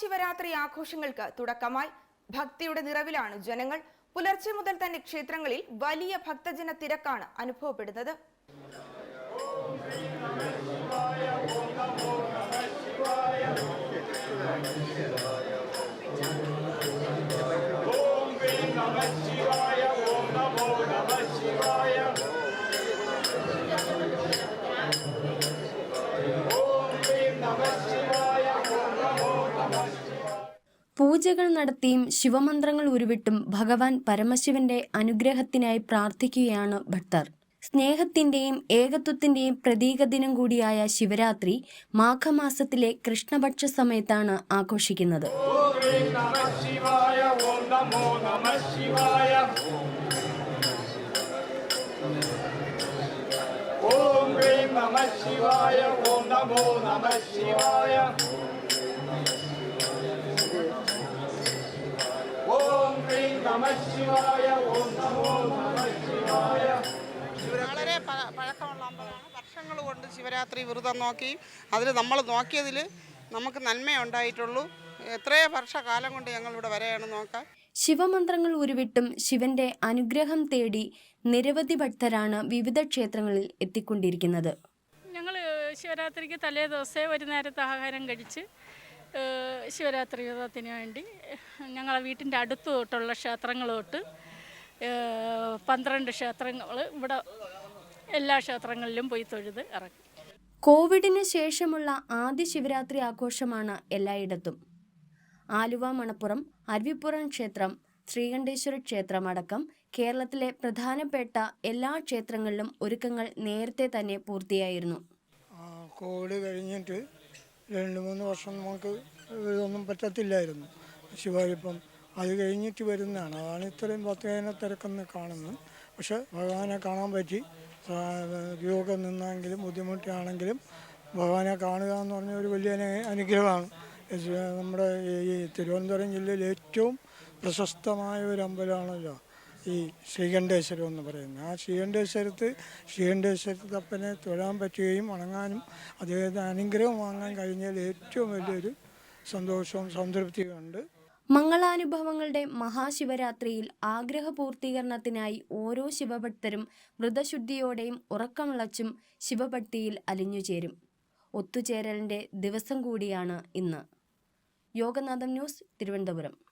ശിവരാത്രി ആഘോഷങ്ങൾക്ക് തുടക്കമായി. ഭക്തിയുടെ നിറവിലാണ് ജനങ്ങൾ. പുലർച്ചെ മുതൽ തന്നെ ക്ഷേത്രങ്ങളിൽ വലിയ ഭക്തജന തിരക്കാണ് അനുഭവപ്പെടുന്നത്. ഓം നമ ശിവായ ഓം നമോ നമ ശിവായ. പൂജകൾ നടത്തിയും ശിവമന്ത്രങ്ങൾ ഉരുവിട്ടും ഭഗവാൻ പരമശിവന്റെ അനുഗ്രഹത്തിനായി പ്രാർത്ഥിക്കുകയാണ് ഭക്തർ. സ്നേഹത്തിന്റെയും ഏകത്വത്തിന്റെയും പ്രതീക ദിനം കൂടിയായ ശിവരാത്രി മാഘമാസത്തിലെ കൃഷ്ണപക്ഷ സമയത്താണ് ആഘോഷിക്കുന്നത്. ഓം നമ ശിവായ ഓം നമോ നമ ശിവായ. വളരെ പഴക്കമുള്ള അമ്പലമാണ്. വർഷങ്ങൾ കൊണ്ട് ശിവരാത്രി വ്രതം നോക്കി അതിൽ നമ്മൾ നോക്കിയതിൽ നമുക്ക് നന്മയുണ്ടായിട്ടുള്ളൂ. എത്രയോ വർഷകാലം കൊണ്ട് ഞങ്ങൾ ഇവിടെ വരെയാണ് നോക്കാൻ. ശിവമന്ത്രങ്ങൾ ഉരുവിട്ടും ശിവന്റെ അനുഗ്രഹം തേടി നിരവധി ഭക്തരാണ് വിവിധ ക്ഷേത്രങ്ങളിൽ എത്തിക്കൊണ്ടിരിക്കുന്നത്. ഞങ്ങൾ ശിവരാത്രിക്ക് തലേ ദിവസേ ഒരു നേരത്തെ ആഹാരം കഴിച്ച് ശിവരാത്രി വ്രതത്തിന് വേണ്ടി ഞങ്ങളെ വീട്ടിന്റെ അടുത്ത് തൊട്ടുള്ള ക്ഷേത്രങ്ങൾ തൊട്ട് പന്ത്രണ്ട് ക്ഷേത്രങ്ങൾ ഇവിടെ എല്ലാ ക്ഷേത്രങ്ങളിലും പോയി തൊഴുത് ഇറങ്ങി കോവിഡിന് ശേഷമുള്ള ആദ്യ ശിവരാത്രി ആഘോഷമാണ് എല്ലായിടത്തും. ആലുവ മണപ്പുറം അരുവിപ്പുറം ക്ഷേത്രം ശ്രീകണ്ഠേശ്വര ക്ഷേത്രം അടക്കം കേരളത്തിലെ പ്രധാനപ്പെട്ട എല്ലാ ക്ഷേത്രങ്ങളിലും ഒരുക്കങ്ങൾ നേരത്തെ തന്നെ പൂർത്തിയായിരുന്നു. കോവിഡ് കഴിഞ്ഞിട്ട് രണ്ട് മൂന്ന് വർഷം നമുക്ക് ഇതൊന്നും പറ്റത്തില്ലായിരുന്നു. ശിവായിപ്പം അത് കഴിഞ്ഞിട്ട് വരുന്നതാണ്. അതാണ് ഇത്രയും ഭക്തജന തിരക്കെന്ന് കാണുന്നത്. പക്ഷെ ഭഗവാനെ കാണാൻ പറ്റി. രോഗം നിന്നെങ്കിലും ബുദ്ധിമുട്ടാണെങ്കിലും ഭഗവാനെ കാണുക എന്ന് പറഞ്ഞ ഒരു വലിയ അനു- അനുഗ്രഹമാണ്. നമ്മുടെ ഈ തിരുവനന്തപുരം ജില്ലയിൽ ഏറ്റവും പ്രശസ്തമായ ഒരു അമ്പലമാണല്ലോ. ഈ ശ്രീകണ്ഠേശ്വരം എന്ന് പറയുന്നത്. ആ ശ്രീകണ്ഠേശ്വരത്ത് ശ്രീകണ്ഠേശ്വരത്തപ്പനെ തൊഴാൻ പറ്റുകയും വണങ്ങാനും അദ്ദേഹത്തിന് അനുഗ്രഹം വാങ്ങാൻ കഴിഞ്ഞാൽ ഏറ്റവും വലിയൊരു സന്തോഷവും സംതൃപ്തിയും ഉണ്ട് മംഗളാനുഭവങ്ങളുടെ മഹാശിവരാത്രിയിൽ ആഗ്രഹപൂർത്തീകരണത്തിനായി ഓരോ ശിവഭക്തരും വ്രതശുദ്ധിയോടെയും ഉറക്കമിളച്ചും ശിവഭക്തിയിൽ അലിഞ്ഞുചേരും. ഒത്തുചേരലിന്റെ ദിവസം കൂടിയാണ് ഇന്ന്. യോഗനാഥം ന്യൂസ് തിരുവനന്തപുരം.